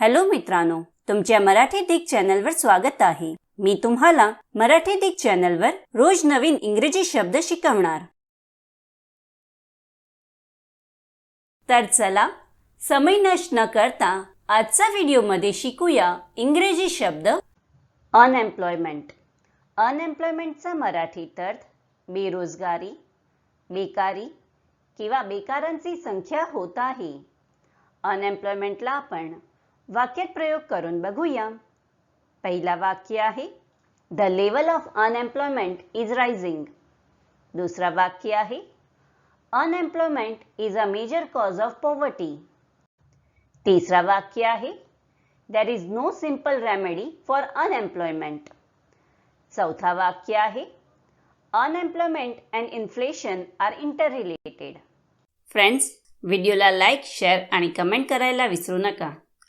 Hello मित्रांनो तुमच्या मराठी दिग चॅनलवर स्वागत आहे. मी तुम्हाला मराठी दिग चॅनलवर रोज नवीन इंग्रजी शब्द शिकवणार. तर चला समय नष्ट न करता आजचा व्हिडिओमध्ये शिकूया इंग्रजी शब्द अनएम्प्लॉयमेंट अनएम्प्लॉयमेंटचा मराठीत अर्थ बेरोजगारी बेकारी किंवा बेकारांची संख्या होत आहे. अनएम्प्लॉयमेंटला आपण वाक्यात प्रयोग करून बघूया. पहिला वाक्य आहे the level of unemployment is rising दुसरा वाक्य आहे unemployment is a major cause of poverty तिसरा वाक्य आहे there is no simple remedy for unemployment चौथा वाक्य आहे unemployment and inflation are interrelated friends व्हिडिओला लाईक शेअर आणि कमेंट करायला विसरू नका.